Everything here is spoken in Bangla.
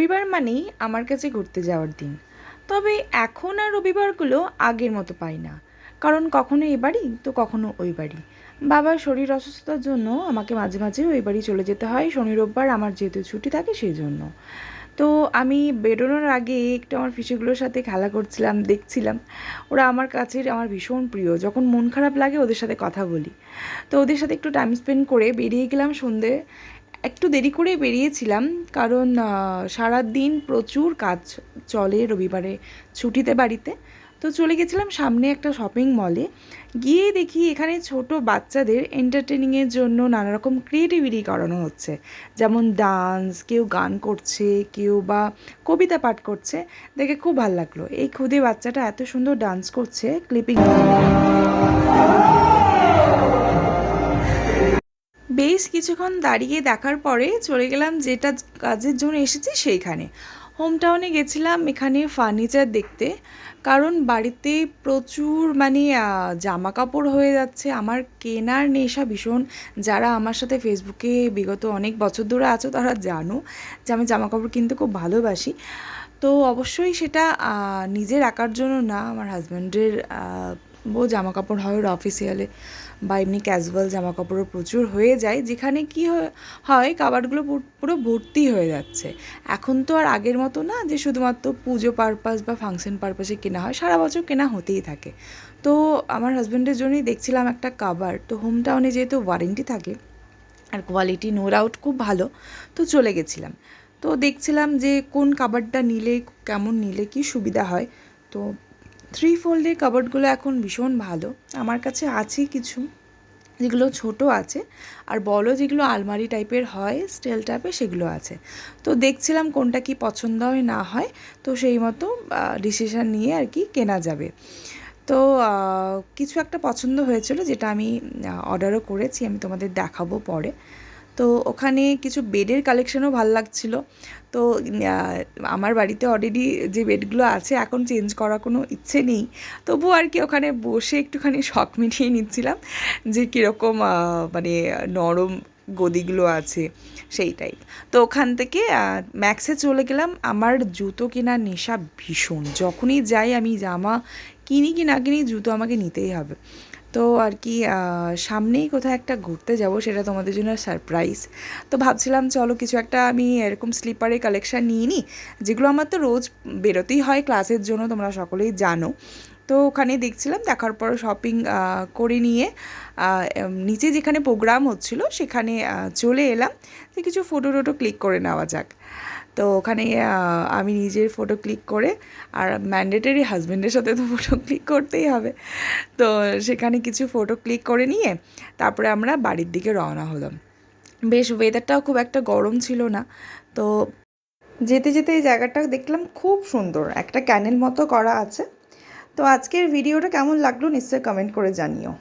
রবিবার মানেই আমার কাছে ঘুরতে যাওয়ার দিন। তবে এখন আর রবিবারগুলো আগের মতো পাই না। কারণ কখনো এ বাড়ি, তো কখনো ওই বাড়ি। বাবার শরীর অসুস্থতার জন্য আমাকে মাঝে মাঝে ওই বাড়ি চলে যেতে হয়। শনি, রোববার আমার যেহেতু ছুটি থাকে সেই জন্য তো আমি বেরোনোর আগে একটু আমার ফিসেগুলোর সাথে খেলা করছিলাম, দেখছিলাম। ওরা আমার কাছে, আমার ভীষণ প্রিয়। যখন মন খারাপ লাগে ওদের সাথে কথা বলি। তো ওদের সাথে একটু টাইম স্পেন্ড করে বেরিয়ে গেলাম সন্ধে একটু দেরি করে বেরিয়েছিলাম, কারণ সারা দিন প্রচুর কাজ চলে রবিবারে ছুটিতে বাড়িতে। তো চলে গেছিলাম সামনে একটা শপিং মলে গিয়ে দেখি এখানে ছোট বাচ্চাদের এন্টারটেনিংয়ের জন্য নানা রকম ক্রিয়েটিভিটি করানো হচ্ছে। যেমন ডান্স কেউ গান করছে, কেউ বা কবিতা পাঠ করছে। দেখে খুব ভালো লাগল। এই খুদে বাচ্চাটা এত সুন্দর ডান্স করছে ক্লিপিং বেশ কিছুক্ষণ দাঁড়িয়ে দেখার পরে চলে গেলাম যেটা কাজের জন্য এসেছি সেইখানে। হোম টাউনে গেছিলাম এখানে ফার্নিচার দেখতে। কারণ বাড়িতে প্রচুর মানে জামা কাপড় হয়ে যাচ্ছে। আমার কেনার নেশা ভীষণ। যারা আমার সাথে ফেসবুকে বিগত অনেক বছর ধরে আছো, তারা জানো যে আমি জামা কাপড় কিনতে খুব ভালোবাসি। তো অবশ্যই সেটা নিজের একার জন্য না, আমার হাজব্যান্ডের জামা কাপড় হয় ওর অফিসিয়ালে বা এমনি ক্যাজুয়াল জামা কাপড়ও প্রচুর হয়ে যায়। যেখানে কি হয় কাবারগুলো পুরো ভর্তি হয়ে যাচ্ছে। এখন তো আর আগের মতো না যে শুধুমাত্র পুজো পারপাস বা ফাংশন পারপাসে কেনা হয়, সারা বছর কেনা হতেই থাকে। তো আমার হাজব্যান্ডের জন্যই দেখছিলাম একটা কাবার, তো হোম টাউনে যেহেতু ওয়ারেন্টি থাকে আর কোয়ালিটি নো ডাউট খুব ভালো, তো চলে গেছিলাম। তো দেখছিলাম যে কোন কাবারটা নিলে, কেমন নিলে কি সুবিধা হয়, তো থ্রি ফোল্ডের কাবার্ডগুলো এখন ভীষণ ভালো। আমার কাছে আছে কিছু, যেগুলো ছোট আছে, আর বলো যেগুলো আলমারি টাইপের হয়, স্টেল টাইপের সেগুলো আছে। তো দেখছিলাম কোনটা কি পছন্দ হয়, না হয়, তো সেই মতো ডিসিশান নিয়ে আর কি কেনা যাবে। তো কিছু একটা পছন্দ হয়েছিল, যেটা আমি অর্ডারও করেছি, আমি তোমাদের দেখাবো পরে। তো ওখানে কিছু বেডের কালেকশনও ভালো লাগছিল। তো আমার বাড়িতে অলরেডি যে বেডগুলো আছে, এখন চেঞ্জ করার কোনো ইচ্ছে নেই। তবু আর কি ওখানে বসে একটুখানি শখ মিটিয়ে নিচ্ছিলাম যে কীরকম মানে নরম গদিগুলো আছে সেই টাইপ তো ওখান থেকে ম্যাক্সে চলে গেলাম। আমার জুতো কেনার নেশা ভীষণ। যখনই যাই আমি জামা কিনি কি না কিনি জুতো আমাকে নিতেই হবে। তো আর কি সামনেই কোথাও একটা ঘুরতে যাব সেটা তোমাদের জন্য সারপ্রাইজ তো ভাবছিলাম চলো কিছু একটা আমি এরকম স্লিপারের কালেকশান নিয়ে নিই যেগুলো আমার তো রোজ বেরোতেই হয় ক্লাসের জন্য, তোমরা সকলেই জানো। তো ওখানে দেখছিলাম দেখার পর শপিং করে নিয়ে নিচে যেখানে প্রোগ্রাম হচ্ছিল সেখানে চলে এলাম। যে কিছু ফটো টোটো ক্লিক করে নেওয়া যাক। তো ওখানে আমি নিজের ফটো ক্লিক করে, আর ম্যান্ডেটারি হাজব্যান্ডের সাথে তো ফটো ক্লিক করতেই হবে। তো সেখানে কিছু ফটো ক্লিক করে নিয়ে, তারপরে আমরা বাড়ির দিকে রওনা হলাম। বেশ ওয়েদারটাও খুব একটা গরম ছিল না। তো যেতে যেতে এই জায়গাটা দেখলাম খুব সুন্দর, একটা ক্যানেল মতো করা আছে। তো আজকের ভিডিওটা কেমন লাগল নিশ্চয়ই কমেন্ট করে জানিও।